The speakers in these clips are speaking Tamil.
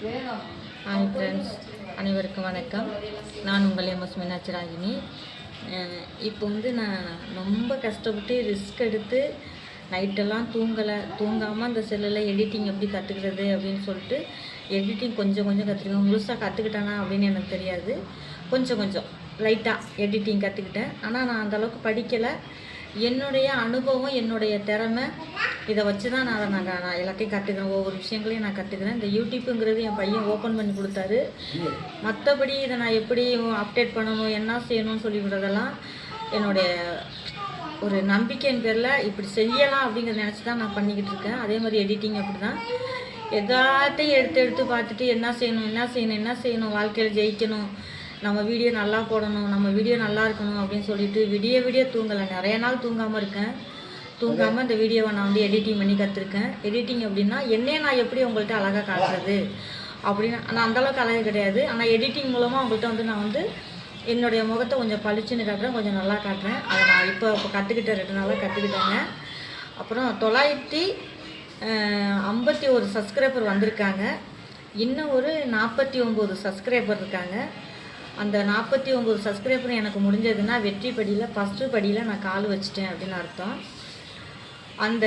ஹாய் ஃப்ரெண்ட்ஸ் அனைவருக்கும் வணக்கம். நான் உங்கள் எம்எஸ் மீனாட்சி ராகினி இப்போ வந்து நான் ரொம்ப கஷ்டப்பட்டு ரிஸ்க் எடுத்து நைட்டெல்லாம் தூங்கலை தூங்காமல் அந்த செல்லில் எடிட்டிங் எப்படி கற்றுக்கிறது அப்படின்னு சொல்லிட்டு எடிட்டிங் கொஞ்சம் கொஞ்சம் கற்றுருக்கேன் முழுசாக கற்றுக்கிட்டேனா அப்படின்னு எனக்கு தெரியாது. கொஞ்சம் கொஞ்சம் லைட்டாக எடிட்டிங் கற்றுக்கிட்டேன் ஆனால் நான் அந்தளவுக்கு படிக்கலை. என்னுடைய அனுபவம் என்னுடைய திறமை இதை வச்சு தான் நான் அதை நான் நான் எல்லாத்தையும் கற்றுக்கிறேன் ஒவ்வொரு விஷயங்களையும் நான் கற்றுக்கிறேன் இந்த யூடியூப்புங்கிறது என் பையன் ஓப்பன் பண்ணி கொடுத்தாரு. மற்றபடி இதை நான் எப்படி அப்டேட் பண்ணணும் என்ன செய்யணும்னு சொல்லி விடுறதெல்லாம் என்னுடைய ஒரு நம்பிக்கையின் பேரில் இப்படி செய்யலாம் அப்படிங்கிறத நினச்சி தான் நான் பண்ணிக்கிட்டு இருக்கேன். அதே மாதிரி எடிட்டிங் அப்படி தான் எல்லாத்தையும் எடுத்து எடுத்து பார்த்துட்டு என்ன செய்யணும் என்ன செய்யணும் என்ன செய்யணும் வாழ்க்கையில் ஜெயிக்கணும். நம்ம வீடியோ நல்லா போடணும் நம்ம வீடியோ நல்லா இருக்கணும் அப்படின்னு சொல்லிட்டு விடிய விடிய தூங்கலை. நிறைய நாள் தூங்காமல் இருக்கேன். தூங்காமல் இந்த வீடியோவை நான் வந்து எடிட்டிங் பண்ணி கற்றுருக்கேன் எடிட்டிங் அப்படின்னா என்னையே நான் எப்படி உங்கள்கிட்ட அழகாக காட்டுறது அப்படின்னு. நான் அந்தளவுக்கு அழகு கிடையாது. ஆனால் எடிட்டிங் மூலமாக உங்கள்கிட்ட வந்து நான் வந்து என்னுடைய முகத்தை கொஞ்சம் பளிச்சுன்னு காட்டுறேன் கொஞ்சம் நல்லா காட்டுறேன். அதை நான் இப்போ இப்போ கற்றுக்கிட்டேன் ரெண்டு நாளாக கற்றுக்கிட்டேங்க அப்புறம் தொள்ளாயிரத்தி ஐம்பத்தி ஒரு சப்ஸ்கிரைபர் வந்திருக்காங்க. இன்னும் ஒரு நாற்பத்தி ஒம்பது சப்ஸ்கிரைபர் இருக்காங்க. அந்த நாற்பத்தி ஒம்பது சப்ஸ்கிரைபர் எனக்கு முடிஞ்சதுன்னா வெற்றி படியில் ஃபஸ்ட்டு படியில் நான் கால் வச்சிட்டேன் அப்படின்னு அர்த்தம். அந்த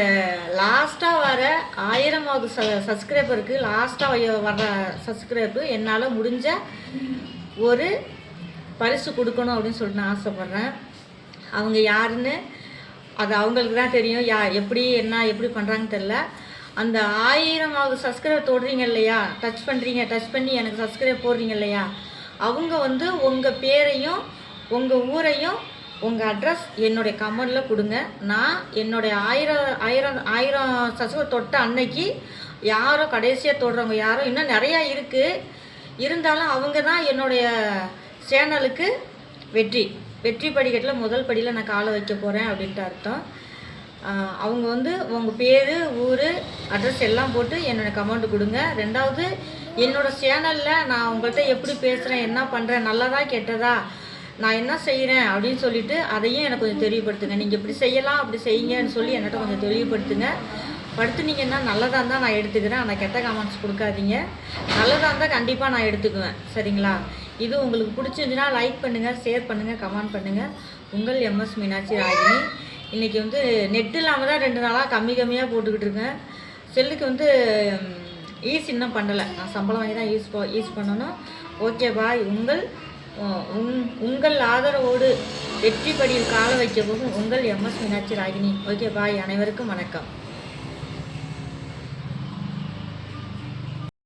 லாஸ்ட்டாக வர ஆயிரமாவது ச சப்ஸ்கிரைபருக்கு லாஸ்ட்டாக வர்ற சப்ஸ்கிரைபர் என்னால் முடிஞ்ச ஒரு பரிசு கொடுக்கணும் அப்படின்னு சொல்லிட்டு நான் ஆசைப்பட்றேன். அவங்க யாருன்னு அது அவங்களுக்கு தான் தெரியும். யா எப்படி என்ன எப்படி பண்ணுறாங்கன்னு தெரில அந்த ஆயிரமாவது சப்ஸ்கிரைப் தொடுறீங்க இல்லையா? டச் பண்ணுறீங்க டச் பண்ணி எனக்கு சப்ஸ்கிரைப் போடுறீங்க இல்லையா? அவங்க வந்து உங்கள் பேரையும் உங்கள் ஊரையும் உங்கள் அட்ரஸ் என்னுடைய கமெண்டில் கொடுங்க. நான் என்னுடைய ஆயிரம் ஆயிரம் ஆயிரம் சசுவை தொட்ட அன்னைக்கு யாரோ கடைசியாக தொடுறவங்க யாரோ இன்னும் நிறையா இருக்குது இருந்தாலும் அவங்க தான் என்னுடைய சேனலுக்கு வெற்றி. வெற்றி படிக்கட்டில் முதல் படியில் நான் காலை வைக்க போகிறேன் அப்படின்ட்டு அர்த்தம். அவங்க வந்து உங்கள் பேர் ஊர் அட்ரஸ் எல்லாம் போட்டு என்னோட கமெண்ட் கொடுங்க. ரெண்டாவது என்னோடய சேனலில் நான் உங்கள்கிட்ட எப்படி பேசுகிறேன் என்ன பண்ணுறேன் நல்லதா கெட்டதா நான் என்ன செய்கிறேன் அப்படின்னு சொல்லிட்டு அதையும் எனக்கு கொஞ்சம் தெரியப்படுத்துங்க. நீங்கள் இப்படி செய்யலாம் அப்படி செய்யுங்கன்னு சொல்லி என்கிட்ட கொஞ்சம் தெளிவுபடுத்துங்க படுத்துனீங்கன்னா நல்லதாக இருந்தால் நான் எடுத்துக்கிறேன். ஆனால் கெட்ட கமெண்ட்ஸ் கொடுக்காதீங்க. நல்லதாக இருந்தால் கண்டிப்பாக நான் எடுத்துக்குவேன். சரிங்களா? இது உங்களுக்கு பிடிச்சிருந்துன்னா லைக் பண்ணுங்கள் ஷேர் பண்ணுங்கள் கமெண்ட் பண்ணுங்கள் உங்கள் எம்எஸ் மீனாட்சி ராகினி இன்றைக்கி வந்து நெட் இல்லாமல் தான் ரெண்டு நாளாக கம்மி கம்மியாக போட்டுக்கிட்டு இருக்கேன். செல்லுக்கு வந்து ஈஸ் இன்னும் பண்ணலை. நான் சம்பளம் வாங்கி தான் யூஸ் போ யூஸ் பண்ணணும். ஓகே பாய் உங்கள் உங் உங்கள் ஆதரவோடு வெற்றி படியில் கால வைக்க போகும் உங்கள் MS Meenakshi Ragini. Okay bye அனைவருக்கும் வணக்கம்.